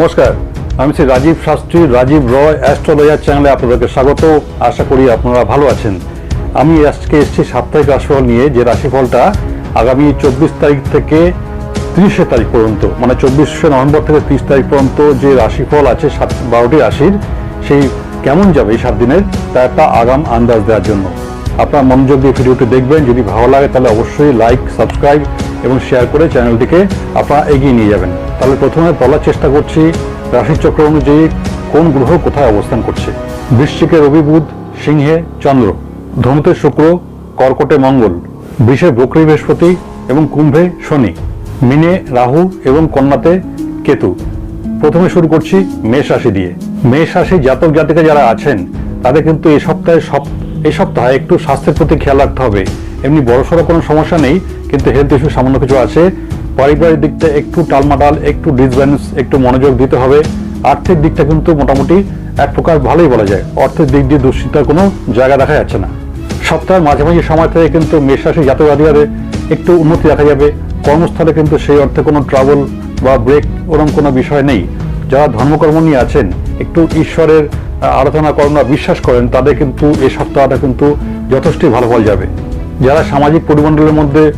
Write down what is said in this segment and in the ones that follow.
নমস্কার, আমি শ্রী রাজীব শাস্ত্রী, রাজীব রয়, অ্যাস্ট্রোলজার চ্যানেলে আপনাদেরকে স্বাগত। আশা করি আপনারা ভালো আছেন। আমি আজকে এসেছি সাপ্তাহিক রাশিফল নিয়ে, যে রাশিফলটা আগামী চব্বিশ তারিখ থেকে তিরিশে তারিখ পর্যন্ত মানে চব্বিশে নভেম্বর থেকে তিরিশ তারিখ পর্যন্ত যে রাশিফল আছে, সাত, বারোটি রাশির, সেই কেমন যাবে এই সাত দিনের, তা একটা আগাম আন্দাজ দেওয়ার জন্য। আপনার মনোযোগ দিয়ে ভিডিওটি দেখবেন, যদি ভালো লাগে তাহলে অবশ্যই লাইক সাবস্ক্রাইব এবং শেয়ার করে চ্যানেলটিকে আপনারা এগিয়ে নিয়ে যাবেন। তাহলে প্রথমে বলার চেষ্টা করছি, রাশিচক্র অনুযায়ী কোন গ্রহ কোথায় অবস্থান করছে? বৃশ্চিকে রবি বুধ, সিংহে চন্দ্র, ধনুতে শুক্র, কর্কটে মঙ্গল, বৃষে বকরি বৃহস্পতি এবং কুম্ভে শনি, মিনে রাহু এবং কন্যাতে কেতু। প্রথমে শুরু করছি মেষ রাশি দিয়ে। মেষ রাশি জাতক জাতিকা যারা আছেন, তাদের কিন্তু এই সপ্তাহে সব এই সপ্তাহে একটু স্বাস্থ্যের প্রতি খেয়াল রাখতে হবে। এমনি বড়সড় কোনো সমস্যা নেই, কিন্তু হেলথ ইস্যু সামান্য কিছু আছে। পারিবারিক দিকটা একটু টালমাটাল, একটু ডিসব্যালেন্স একটু মনোযোগ দিতে হবে। আর্থিক দিকটা কিন্তু মোটামুটি এক প্রকার ভালোই বলা যায়। অর্থের দিক দিয়ে দুশ্চিন্তার কোনো জায়গা দেখা যাচ্ছে না। সপ্তাহের মাঝামাঝি সময় থেকে কিন্তু মেষ রাশি জাতক জাতিকাদের একটু উন্নতি দেখা যাবে। কর্মস্থলে কিন্তু সেই অর্থে কোনো ট্রাভেল বা ব্রেক ওরকম কোনো বিষয় নেই। যারা ধর্মকর্ম নিয়ে আছেন, একটু ঈশ্বরের আরাধনা করেন বা বিশ্বাস করেন, তাদের কিন্তু এই সপ্তাহটা কিন্তু যথেষ্টই ভালো ফল যাবে। যারা সামাজিক পরিমণ্ডলের মধ্যে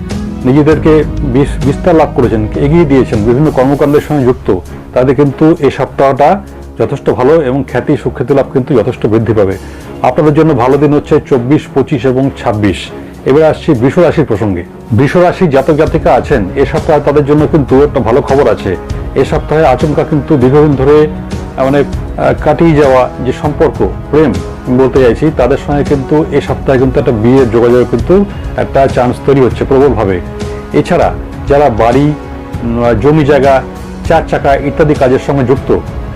নিজেদেরকে বিস- বিস্তার লাভ করেছেন, এগিয়ে দিয়েছেন, বিভিন্ন কর্মকাণ্ডের সঙ্গে যুক্ত, তাদের কিন্তু এই সপ্তাহটা যথেষ্ট ভালো এবং খ্যাতি, সুখ্যাতি লাভ কিন্তু যথেষ্ট বৃদ্ধি পাবে। আপনাদের জন্য ভালো দিন হচ্ছে চব্বিশ, পঁচিশ এবং ছাব্বিশ। এবার আসছি বৃষ রাশির প্রসঙ্গে। বৃষ রাশি জাতক জাতিকা আছেন, এ সপ্তাহে তাদের জন্য কিন্তু একটা ভালো খবর আছে। এ সপ্তাহে আচমকা কিন্তু দীর্ঘদিন ধরে মানে কাটিয়ে যাওয়া যে সম্পর্ক, প্রেম বলতে চাইছি, তাদের সঙ্গে কিন্তু এ সপ্তাহে কিন্তু একটা বিয়ের যোগাযোগ কিন্তু একটা চান্স তৈরি হচ্ছে প্রবলভাবে। এছাড়া যারা বাড়ি জমি জায়গা, চার চাকা ইত্যাদি কাজের সঙ্গে যুক্ত,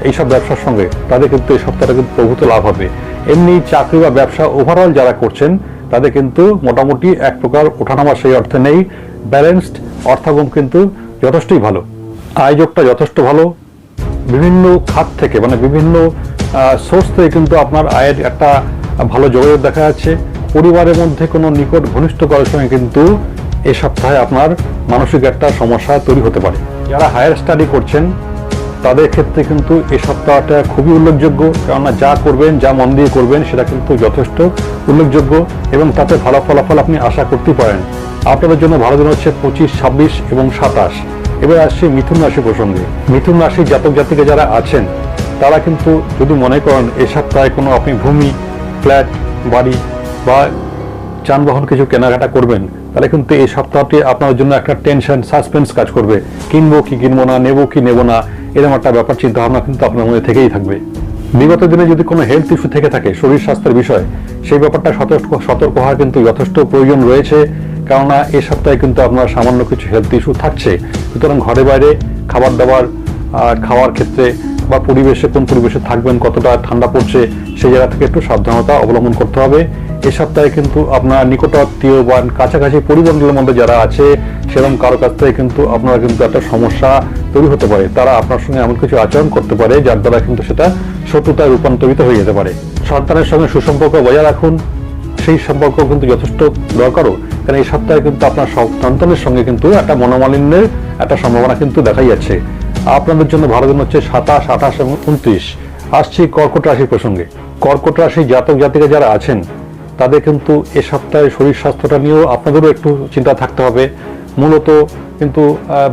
এইসব ব্যবসার সঙ্গে, তাদের কিন্তু এই সপ্তাহটা কিন্তু প্রভূত লাভ হবে। এমনি চাকরি বা ব্যবসা ওভারঅল যারা করছেন, তাদের কিন্তু মোটামুটি এক প্রকার ওঠানামা সেই অর্থে নেই। ব্যালেন্সড অর্থাগম কিন্তু যথেষ্টই ভালো। আয়োজকটা যথেষ্ট ভালো। বিভিন্ন খাত থেকে মানে বিভিন্ন সোর্স থেকে কিন্তু আপনার আয়ের একটা ভালো যোগাযোগ দেখা যাচ্ছে। পরিবারের মধ্যে কোনো নিকট ঘনিষ্ঠ করার সঙ্গে কিন্তু এ সপ্তাহে আপনার মানসিক একটা সমস্যা তৈরি হতে পারে। যারা হায়ার স্টাডি করছেন, তাদের ক্ষেত্রে কিন্তু এই সপ্তাহটা খুবই উল্লেখযোগ্য, কেননা যা করবেন, যা মন দিয়ে করবেন, সেটা কিন্তু যথেষ্ট উল্লেখযোগ্য এবং তাতে ভালো ফলাফল আপনি আশা করতেই পারেন। আপনাদের জন্য ভালো দিন হচ্ছে পঁচিশ, ছাব্বিশ এবং সাতাশ। এবার আসছি মিথুন রাশি প্রসঙ্গে। মিথুন রাশি জাতক জাতিকে যারা আছেন, তারা কিন্তু যদি মনে করেন এই সপ্তাহে কোনো আপনি ভূমি, ফ্ল্যাট, বাড়ি বা যানবাহন কিছু কেনাকাটা করবেন, তাহলে কিন্তু এই সপ্তাহটি আপনার জন্য একটা টেনশন সাসপেন্স কাজ করবে। কিনবো কি কিনবো না, নেব কি নেব না, এরকম একটা ব্যাপার চিন্তা ভাবনা কিন্তু আপনার মধ্যে থেকেই থাকবে। বিগত দিনে যদি কোনো হেলথ ইস্যু থেকে থাকে, শরীর স্বাস্থ্যের বিষয়, সেই ব্যাপারটা সতর্ক সতর্ক হওয়ার কিন্তু যথেষ্ট প্রয়োজন রয়েছে। কেননা এই সপ্তাহে কিন্তু আপনার সামান্য কিছু হেলথ ইস্যু থাকছে। সুতরাং ঘরে বাইরে খাবার দাবার খাওয়ার ক্ষেত্রে বা পরিবেশে কোন পরিবেশে থাকবেন, কতটা ঠান্ডা পড়ছে, সেই জায়গা থেকে একটু সাবধানতা অবলম্বন করতে হবে। এ সপ্তাহে কিন্তু আপনার নিকটাত্মীয় বা কাছাকাছি পরিমণ্ডলের মধ্যে যারা আছে, সেরকম কারও কাছ থেকে কিন্তু আপনার কিন্তু একটা সমস্যা তৈরি হতে পারে। তারা আপনার সঙ্গে এমন কিছু আচরণ করতে পারে, যার দ্বারা কিন্তু সেটা শত্রুতায় রূপান্তরিত হয়ে যেতে পারে। সন্তানের সঙ্গে সুসম্পর্ক বজায় রাখুন সেই সম্পর্ক কিন্তু যথেষ্ট দরকারও। কারণ এই সপ্তাহে কিন্তু আপনার সন্তানের সঙ্গে কিন্তু একটা মনোমালিন্যের একটা সম্ভাবনা কিন্তু দেখাই যাচ্ছে। আপনাদের জন্য ভালো দিন হচ্ছে সাতাশ, আঠাশ এবং উনত্রিশ। আসছি কর্কট রাশির প্রসঙ্গে। কর্কট রাশি জাতক জাতিকা যারা আছেন, তাদের কিন্তু এ সপ্তাহে শরীর স্বাস্থ্যটা নিয়েও আপনাদেরও একটু চিন্তা থাকতে হবে। মূলত কিন্তু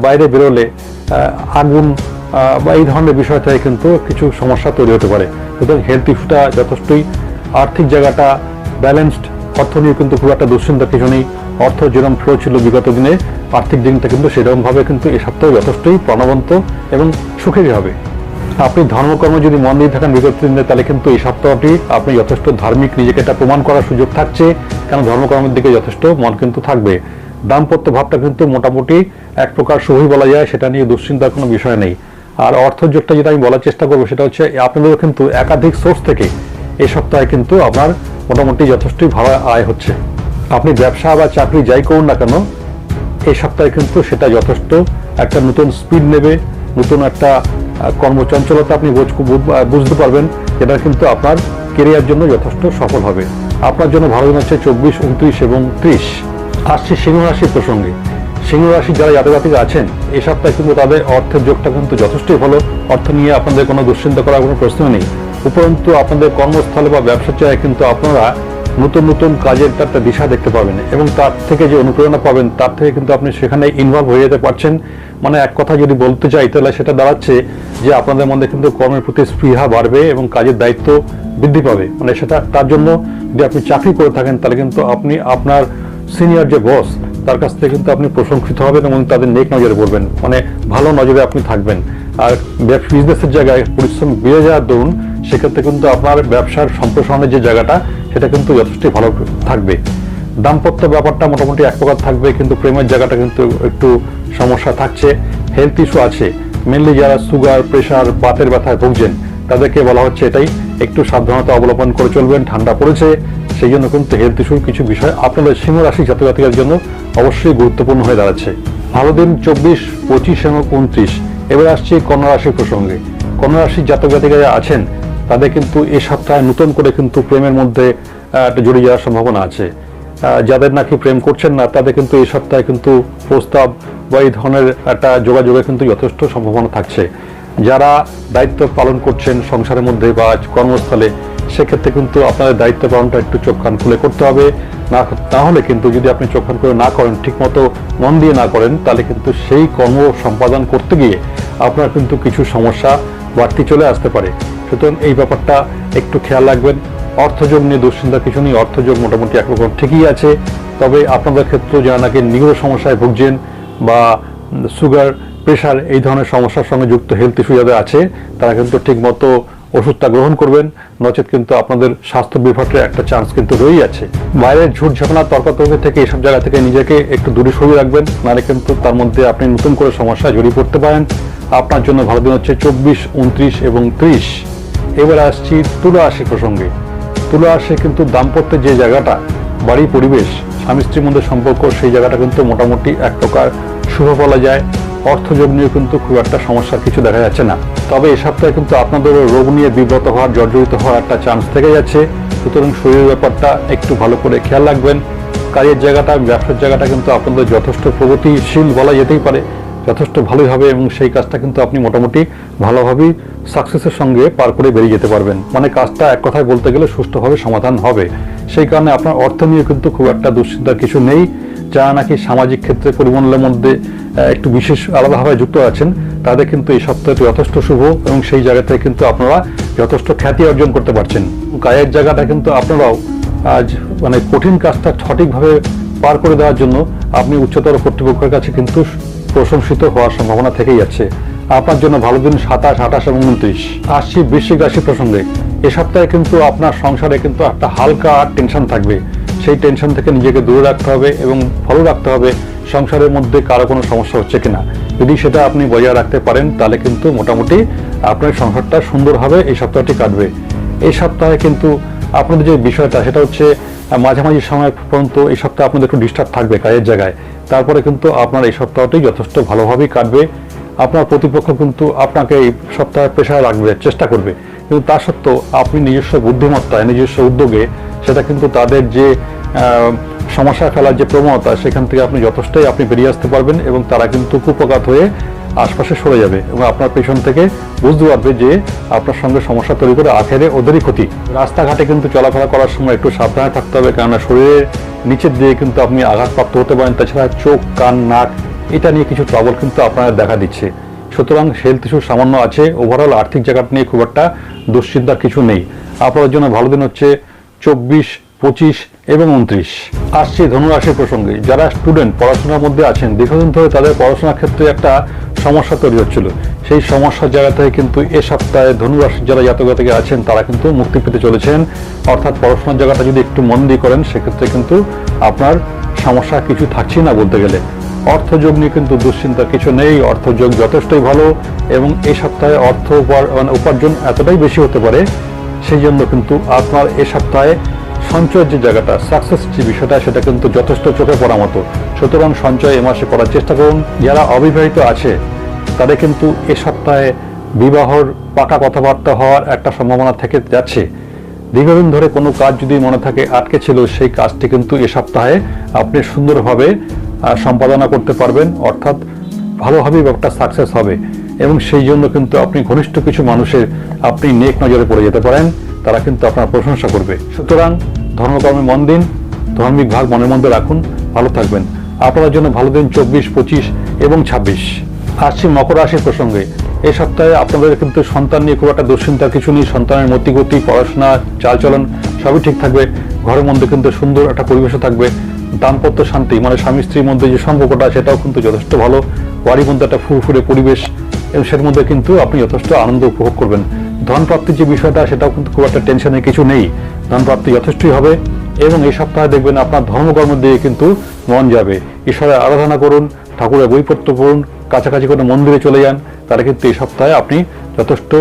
বাইরে বেরোলে আগুন বা এই ধরনের বিষয় থেকে কিন্তু কিছু সমস্যা তৈরি হতে পারে। সুতরাং হেলথ ইস্যুটা যথেষ্টই আর্থিক জায়গাটা ব্যালেন্সড অর্থ নিয়ে কিন্তু খুব একটা দুশ্চিন্তা কিছু নেই। অর্থ যেরকম ফ্লো ছিল বিগত দিনে, আর্থিক দিনটা কিন্তু সেরকমভাবে কিন্তু এই সপ্তাহে যথেষ্টই প্রাণবন্ত এবং সুখেরই হবে। আপনি ধর্মকর্ম যদি মন দিয়ে থাকেন বিগত দিনে, তাহলে কিন্তু এই সপ্তাহটি আপনি যথেষ্ট ধার্মিক নিজেকে এটা প্রমাণ করার সুযোগ থাকছে, কারণ ধর্মকর্মের দিকে যথেষ্ট মন কিন্তু থাকবে। দাম্পত্য ভাবটা কিন্তু মোটামুটি এক প্রকার শুভই বলা যায়, সেটা নিয়ে দুশ্চিন্তার কোনো বিষয় নেই। আর অর্থযোগটা যেটা আমি বলার চেষ্টা করব, সেটা হচ্ছে আপনাদেরও কিন্তু একাধিক সোর্স থেকে এই সপ্তাহে কিন্তু আপনার মোটামুটি যথেষ্টই ভালো আয় হচ্ছে। আপনি ব্যবসা বা চাকরি যাই করুন না কেন এই সপ্তাহে কিন্তু সেটা যথেষ্ট একটা নতুন স্পিড নেবে, নতুন একটা কর্মচঞ্চলতা আপনি বুঝ- বুঝ- বুঝতে পারবেন, যেটা কিন্তু আপনার কেরিয়ার জন্য যথেষ্ট সফল হবে। আপনার জন্য ভালো দিন হচ্ছে চব্বিশ, উনত্রিশ এবং ত্রিশ। আসছে সিংহ রাশির প্রসঙ্গে। সিংহ রাশি যারা জাতকাতিক আছেন এই সপ্তাহে কিন্তু তাদের অর্থের যোগটা কিন্তু যথেষ্টই ভালো। অর্থ নিয়ে আপনাদের কোনো দুশ্চিন্তা করার কোনো প্রশ্ন নেই। উপরন্তু আপনাদের কর্মস্থলে বা ব্যবসা চায় কিন্তু আপনারা নতুন নতুন কাজের একটা দিশা দেখতে পাবেন এবং তার থেকে যে অনুপ্রেরণা পাবেন, তার থেকে কিন্তু আপনি সেখানে ইনভলভ হয়ে যেতে পারছেন। মানে এক কথা যদি বলতে চাই, তাহলে সেটা দাঁড়াচ্ছে যে আপনাদের মধ্যে কিন্তু কর্মের প্রতি স্পৃহা বাড়বে এবং কাজের দায়িত্ব বৃদ্ধি পাবে। মানে সেটা তার জন্য যদি আপনি চাকরি করে থাকেন, তাহলে কিন্তু আপনি আপনার সিনিয়র যে বস তার কাছ থেকে কিন্তু আপনি প্রশংসিত হবেন এবং তাদের নেক নজরে পড়বেন। মানে ভালো নজরে আপনি থাকবেন। আর বিজনেসের জায়গায় পরিশ্রম বেড়ে যাওয়ার দরুন সেক্ষেত্রে কিন্তু আপনার ব্যবসার সম্প্রসারণের যে জায়গাটা, সেটা কিন্তু যথেষ্টই ভালো থাকবে। দাম্পত্য ব্যাপারটা মোটামুটি এক প্রকার থাকবে, কিন্তু প্রেমের জায়গাটা কিন্তু একটু সমস্যা থাকছে। হেলথ ইস্যু আছে। মেনলি যারা সুগার প্রেশার বাতের ব্যথায় ভুগছেন, তাদেরকে বলা হচ্ছে এটাই। একটু সাবধানতা অবলম্বন করে চলবেন, ঠান্ডা পড়েছে। সেই জন্য কিন্তু হেলথ ইস্যুর কিছু বিষয় আপনাদের সিংহ রাশি জাতক জাতিকার জন্য অবশ্যই গুরুত্বপূর্ণ হয়ে দাঁড়াচ্ছে। ভালো দিন চব্বিশ, পঁচিশ এবং উনত্রিশ। এবার আসছি কন্যা রাশির প্রসঙ্গে। কন্যা রাশির জাতক জাতিকারা আছেন তাদের কিন্তু এ সপ্তাহে নতুন করে কিন্তু প্রেমের মধ্যে জড়িয়ে যাওয়ার সম্ভাবনা আছে। যাদের নাকি প্রেম করছেন না, তাদের কিন্তু এই সপ্তাহে কিন্তু প্রস্তাব বা এই ধরনের একটা যোগাযোগের কিন্তু যথেষ্ট সম্ভাবনা থাকছে। যারা দায়িত্ব পালন করছেন সংসারের মধ্যে বা কর্মস্থলে, সেক্ষেত্রে কিন্তু আপনাদের দায়িত্ব পালনটা একটু চোখ কান খুলে করতে হবে। না তাহলে কিন্তু যদি আপনি চোখ কান খুলে না করেন, ঠিকমতো মন দিয়ে না করেন, তাহলে কিন্তু সেই কর্ম সম্পাদন করতে গিয়ে আপনার কিন্তু কিছু সমস্যা বাড়তি চলে আসতে পারে। সুতরাং এই ব্যাপারটা একটু খেয়াল রাখবেন। অর্থযোগ নিয়ে দুশ্চিন্তা কিছু নেই, অর্থযোগ মোটামুটি একরকম ঠিকই আছে। তবে আপনাদের ক্ষেত্রে যারা নাকি নিগড় সমস্যায় ভুগছেন বা সুগার, প্রেশার এই ধরনের সমস্যার সঙ্গে যুক্ত হেলথ ইস্যু যাদের আছে, তারা কিন্তু ঠিকমতো ওষুধটা গ্রহণ করবেন। নচেত কিন্তু আপনাদের স্বাস্থ্য বিভাগের একটা চান্স কিন্তু রয়েই আছে। বাইরের ঝুট ঝামেলা তর্কাতর্কি থেকে এইসব জায়গা থেকে নিজেকে একটু দূরে সরিয়ে রাখবেন। নাহলে কিন্তু তার মধ্যে আপনি নতুন করে সমস্যায় জড়িয়ে পড়তে পারেন। আপনার জন্য ভালো দিন হচ্ছে চব্বিশ, উনত্রিশ এবং ত্রিশ। এবার আসছি তুলা রাশি প্রসঙ্গে। তুলা রাশি কিন্তু দাম্পত্যের যে জায়গাটা বাড়ি পরিবেশ স্বামী স্ত্রীর মধ্যে সম্পর্ক, সেই জায়গাটা কিন্তু মোটামুটি এক প্রকার শুভ বলা যায়। অর্থযোগ নিয়ে কিন্তু খুব একটা সমস্যার কিছু দেখা যাচ্ছে না। তবে এ সপ্তাহে কিন্তু আপনাদের রোগ নিয়ে বিব্রত হওয়ার, জর্জরিত হওয়ার একটা চান্স থেকে যাচ্ছে। সুতরাং শরীরের ব্যাপারটা একটু ভালো করে খেয়াল রাখবেন। কাজের জায়গাটা, ব্যবসার জায়গাটা কিন্তু আপনাদের যথেষ্ট প্রগতিশীল বলা যেতেই পারে। যথেষ্ট ভালোই হবে এবং সেই কাজটা কিন্তু আপনি মোটামুটি ভালোভাবেই সাকসেসের সঙ্গে পার করে বেরিয়ে যেতে পারবেন। মানে কাজটা এক কথায় বলতে গেলে সুষ্ঠুভাবে সমাধান হবে। সেই কারণে আপনার অর্থ নিয়ে কিন্তু খুব একটা দুশ্চিন্তার কিছু নেই। যারা নাকি সামাজিক ক্ষেত্রে পরিমণ্ডলের মধ্যে একটু বিশেষ আলাদাভাবে যুক্ত আছেন, তাদের কিন্তু এই সপ্তাহটি যথেষ্ট শুভ এবং সেই জায়গা থেকে কিন্তু আপনারা যথেষ্ট খ্যাতি অর্জন করতে পারছেন। গায়ের জায়গাটা কিন্তু আপনারাও আজ মানে কঠিন কাজটা সঠিকভাবে পার করে দেওয়ার জন্য আপনি উচ্চতর কর্তৃপক্ষের কাছে কিন্তু প্রশংসিত হওয়ার সম্ভাবনা থেকেই যাচ্ছে। আপনার জন্য ভালো দিন সাতাশ, আঠাশ এবং উনত্রিশ। আসছি বৃশ্চিক রাশি প্রসঙ্গে। এ সপ্তাহে কিন্তু আপনার সংসারে কিন্তু একটা হালকা টেনশন থাকবে। সেই টেনশন থেকে নিজেকে দূরে রাখতে হবে এবং ফলো রাখতে হবে সংসারের মধ্যে কারও কোনো সমস্যা হচ্ছে কিনা। যদি সেটা আপনি বজায় রাখতে পারেন, তাহলে কিন্তু মোটামুটি আপনার সংসারটা সুন্দরভাবে এই সপ্তাহটি কাটবে। এই সপ্তাহে কিন্তু আপনাদের যে বিষয়টা, সেটা হচ্ছে মাঝামাঝি সময় পর্যন্ত এই সপ্তাহে আপনাদের একটু ডিস্টার্ব থাকবে কাজের জায়গায়। তারপরে কিন্তু আপনার এই সপ্তাহটি যথেষ্ট ভালোভাবেই কাটবে। আপনার প্রতিপক্ষ কিন্তু আপনাকে এই সপ্তাহে পেশায় রাখবে, চেষ্টা করবে। কিন্তু তা সত্ত্বেও আপনি নিজস্ব বুদ্ধিমত্তায়, নিজস্ব উদ্যোগে সেটা কিন্তু তাদের যে আহ, সমস্যায় ফেলার যে প্রবণতা সেখান থেকে আপনি যথেষ্টই আপনি বেরিয়ে আসতে পারবেন এবং তারা কিন্তু কুপকাত হয়ে আশপাশে সরে যাবে এবং আপনার পেছন থেকে বুঝতে পারবে যে আপনার সঙ্গে সমস্যা তৈরি করে আখেরে ওদেরই ক্ষতি। রাস্তাঘাটে কিন্তু চলাফেরা করার সময় একটু সাবধানে থাকতে হবে কেননা শরীরের নিচের দিয়ে কিন্তু আপনি আঘাতপ্রাপ্ত হতে পারেন তাছাড়া চোখ কান নাক এটা নিয়ে কিছু ট্রাবল কিন্তু আপনার দেখা দিচ্ছে। সুতরাং হেলথ ইস্যু সামান্য আছে ওভারঅল আর্থিক জায়গাটা নিয়ে খুব একটা দুশ্চিন্তার কিছু নেই। আপনাদের জন্য ভালো দিন হচ্ছে চব্বিশ পঁচিশ এবং উনত্রিশ। আসছি ধনুরাশির প্রসঙ্গে। যারা স্টুডেন্ট পড়াশোনার মধ্যে আছেন, দীর্ঘদিন ধরে তাদের পড়াশোনার ক্ষেত্রে একটা সমস্যা তৈরি হচ্ছিল। সেই সমস্যার জায়গা থেকে কিন্তু এ সপ্তাহে ধনুরাশির যারা জাতক জাতিকে আছেন, তারা কিন্তু মুক্তি পেতে চলেছেন। অর্থাৎ পড়াশোনার জায়গাটা যদি একটু মন দিয়ে করেন, সেক্ষেত্রে কিন্তু আপনার সমস্যা কিছু থাকছেই না বলতে গেলে। অর্থযোগ নিয়ে কিন্তু দুশ্চিন্তা কিছু নেই। অর্থযোগ যথেষ্টই ভালো এবং এই সপ্তাহে অর্থ মানে উপার্জন এতটাই বেশি হতে পারে, সেই জন্য কিন্তু আপনার এ সপ্তাহে সঞ্চয়ের যে জায়গাটা সাকসেস যে বিষয়টা, সেটা কিন্তু যথেষ্ট চোখে পড়া মতো। সুতরাং সঞ্চয় এ মাসে করার চেষ্টা করুন। যারা অবিবাহিত আছে, তাদের কিন্তু এ সপ্তাহে বিবাহর পাকা কথাবার্তা হওয়ার একটা সম্ভাবনা থেকে যাচ্ছে। দীর্ঘদিন ধরে কোনো কাজ যদি মনে থাকে, আটকে ছিল, সেই কাজটি কিন্তু এ সপ্তাহে আপনি সুন্দরভাবে সম্পাদনা করতে পারবেন। অর্থাৎ ভালোভাবে ব্যাপারটা সাকসেস হবে। এবং সেই জন্য কিন্তু আপনি ঘনিষ্ঠ কিছু মানুষের আপনি নেক নজরে পড়ে যেতে পারেন। তারা কিন্তু আপনার প্রশংসা করবে। সুতরাং ধর্মকর্মে মন দিন, ধর্মিক ভাগ মনের মধ্যে রাখুন, ভালো থাকবেন। আপনাদের জন্য ভালো দিন চব্বিশ, পঁচিশ এবং ছাব্বিশ। আসছি মকর রাশির প্রসঙ্গে। এই সপ্তাহে আপনাদের কিন্তু সন্তান নিয়ে খুব একটা দুশ্চিন্তার কিছু নেই, সন্তানের মতিগতি, পড়াশোনা, চালচলন সবই ঠিক থাকবে। ঘরের মধ্যে কিন্তু সুন্দর একটা পরিবেশও থাকবে। দাম্পত্য শান্তি মানে স্বামী স্ত্রীর মধ্যে যে সম্পর্কটা সেটাও কিন্তু যথেষ্ট ভালো। বাড়ির মধ্যে একটা ফুরফুরে পরিবেশ, এবং সেটার মধ্যে কিন্তু আপনি যথেষ্ট আনন্দ উপভোগ করবেন। ধন প্রাপ্তির যে বিষয়টা, সেটাও কিন্তু খুব একটা টেনশনের কিছু নেই। ধন প্রাপ্তি যথেষ্টই হবে এবং এই সপ্তাহে দেখবেন আপনার ধর্মকর্ম দিয়ে কিন্তু মন যাবে। ঈশ্বরের আরাধনা করুন, ঠাকুরের বইপত্র পড়ুন, কাছাকাছি কোনো মন্দিরে চলে যান, তাহলে কিন্তু এই সপ্তাহে আপনি যথেষ্ট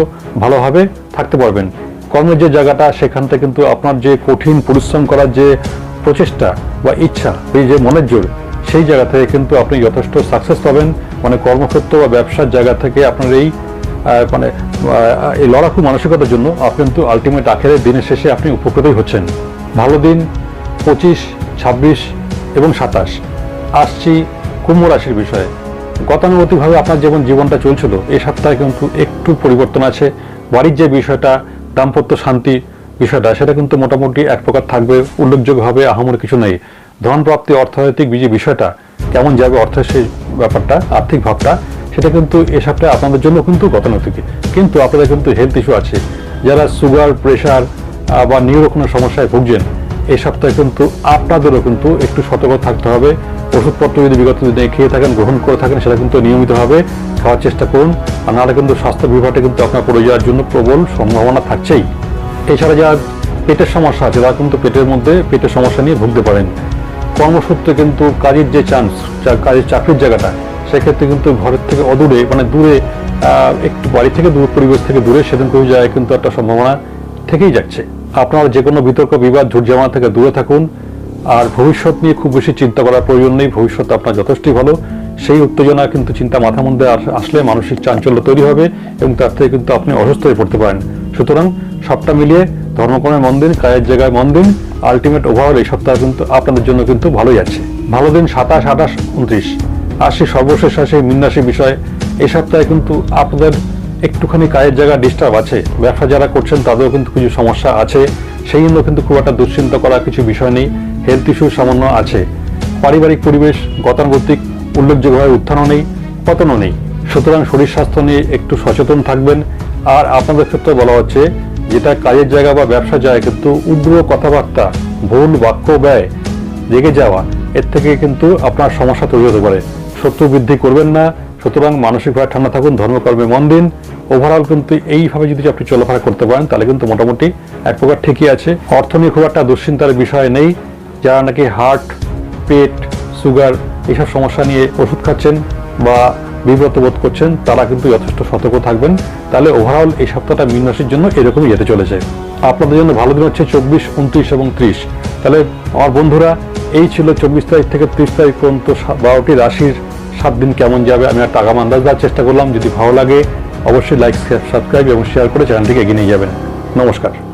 ভালোভাবে থাকতে পারবেন। কর্মের যে জায়গাটা, সেখান থেকে কিন্তু আপনার যে কঠিন পরিশ্রম করার যে প্রচেষ্টা বা ইচ্ছা, এই যে মনের জোর, সেই জায়গা থেকে কিন্তু আপনি যথেষ্ট সাকসেস পাবেন। মানে কর্মক্ষেত্র বা ব্যবসার জায়গা থেকে আপনার এই মানে এই লড়াকু মানসিকতার জন্য আপনি কিন্তু আলটিমেট আখেরের দিনের শেষে আপনি উপকৃতই হচ্ছেন। ভালো দিন, পঁচিশ, ছাব্বিশ এবং সাতাশ। আসছি কুম্ভ রাশির বিষয়ে। গতানুগতিকভাবে আপনার যেমন জীবনটা চলছিল এই সপ্তাহে কিন্তু একটু পরিবর্তন আছে। বাড়ির যে বিষয়টা, দাম্পত্য শান্তি বিষয়টা, সেটা কিন্তু মোটামুটি এক প্রকার থাকবে, উল্লেখযোগ্যভাবে আহামর কিছু নেই। ধনপ্রাপ্তি, অর্থনৈতিক যে বিষয়টা, কেমন যাবে অর্থের সেই ব্যাপারটা, আর্থিক ভাবটা সেটা কিন্তু এ সপ্তাহে আপনাদের জন্য কিন্তু গতানুগতিক। কিন্তু আপনাদের কিন্তু হেলথ ইস্যু আছে। যারা সুগার প্রেশার বা নিউরো কোনো সমস্যায় ভুগছেন এই সপ্তাহে কিন্তু আপনাদেরও কিন্তু একটু সতর্ক থাকতে হবে। ওষুধপত্র যদি বিগত দিনে খেয়ে থাকেন, গ্রহণ করে থাকেন, সেটা কিন্তু নিয়মিতভাবে খাওয়ার চেষ্টা করুন। আর নাহলে কিন্তু স্বাস্থ্য বিভাগে কিন্তু আপনার পড়ে যাওয়ার জন্য প্রবল সম্ভাবনা থাকছেই। এছাড়া যারা পেটের সমস্যা আছে, তারা কিন্তু পেটের মধ্যে পেটের সমস্যা নিয়ে ভুগতে পারেন। কর্মসূত্রে কিন্তু কাজের যে চান্স কাজের চাকরির জায়গাটা সেক্ষেত্রে কিন্তু ঘরের থেকে অদূরে মানে দূরে একটু বাড়ি থেকে দূর, পরিবেশ থেকে দূরে সেদিন কোনো যায় কিন্তু একটা সম্ভাবনা থেকেই যাচ্ছে। আপনারা যে কোনো বিতর্ক, বিবাদ ঝুটঝামা থেকে দূরে থাকুন। আর ভবিষ্যৎ নিয়ে খুব বেশি চিন্তা করার প্রয়োজন নেই, ভবিষ্যৎ আপনার যথেষ্টই ভালো। সেই উত্তেজনা কিন্তু চিন্তা মাথার মধ্যে আসলে মানসিক চাঞ্চল্য তৈরি হবে এবং তার থেকে কিন্তু আপনি অসুস্থ হয়ে পড়তে পারেন। সুতরাং সবটা মিলিয়ে ধর্মকর্মে মন দিন, কাজের জায়গায় মন দিন। আলটিমেট ওভারঅল এই সপ্তাহ কিন্তু আপনাদের জন্য কিন্তু ভালোই আছে। ভালো দিন, সাতাশ, আঠাশ, উনত্রিশ। আসি সর্বশেষ আসে মিন্নাসী বিষয়। এই সপ্তাহে কিন্তু আপনাদের একটুখানি কাজের জায়গা ডিস্টার্ব আছে। ব্যবসা যারা করছেন, তাদেরও কিন্তু কিছু সমস্যা আছে। সেই জন্য কিন্তু খুব একটা দুশ্চিন্তা করার কিছু বিষয় নেই। হেলথ ইস্যু সামান্য আছে। পারিবারিক পরিবেশ, গতানুগতিক, উল্লেখযোগ্যভাবে উত্থানও নেই, পতনও নেই। সুতরাং শরীর স্বাস্থ্য নিয়ে একটু সচেতন থাকবেন। আর আপনাদের ক্ষেত্রে বলা হচ্ছে, যেটা কাজের জায়গা বা ব্যবসার জায়গায় কিন্তু উগ্র কথাবার্তা, ভুল বাক্য ব্যয় রেগে যাওয়া, এর থেকে কিন্তু আপনার সমস্যা তৈরি হতে পারে। শত্রু বৃদ্ধি করবেন না। সুতরাং মানসিকভাবে ঠান্ডা থাকুন, ধর্মকর্মে মন দিন। ওভারঅল কিন্তু এইভাবে যদি আপনি চলাফেরা করতে পারেন, তাহলে কিন্তু মোটামুটি এক প্রকার ঠিকই আছে। অর্থ নিয়ে খুব একটা দুশ্চিন্তার বিষয় নেই। যারা নাকি হার্ট পেট সুগার এইসব সমস্যা নিয়ে ওষুধ খাচ্ছেন বা বিব্রত বোধ করছেন, তারা কিন্তু যথেষ্ট সতর্ক থাকবেন। তাহলে ওভারঅল এই সপ্তাহটা মীন জন্য এরকমই যেতে চলেছে। আপনাদের জন্য ভালো দিন হচ্ছে চব্বিশ, উনত্রিশ এবং ত্রিশ। তাহলে আমার বন্ধুরা, এই ছিল চব্বিশ তারিখ থেকে ত্রিশ তারিখ পর্যন্ত বারোটি রাশির সাত দিন কেমন যাবে, আমি আর টাকা আন্দাজ দেওয়ার চেষ্টা করলাম। যদি ভালো লাগে, অবশ্যই লাইক সাবস্ক্রাইব এবং শেয়ার করে চ্যানেলটিকে এগিয়ে নিয়ে যাবেন। নমস্কার।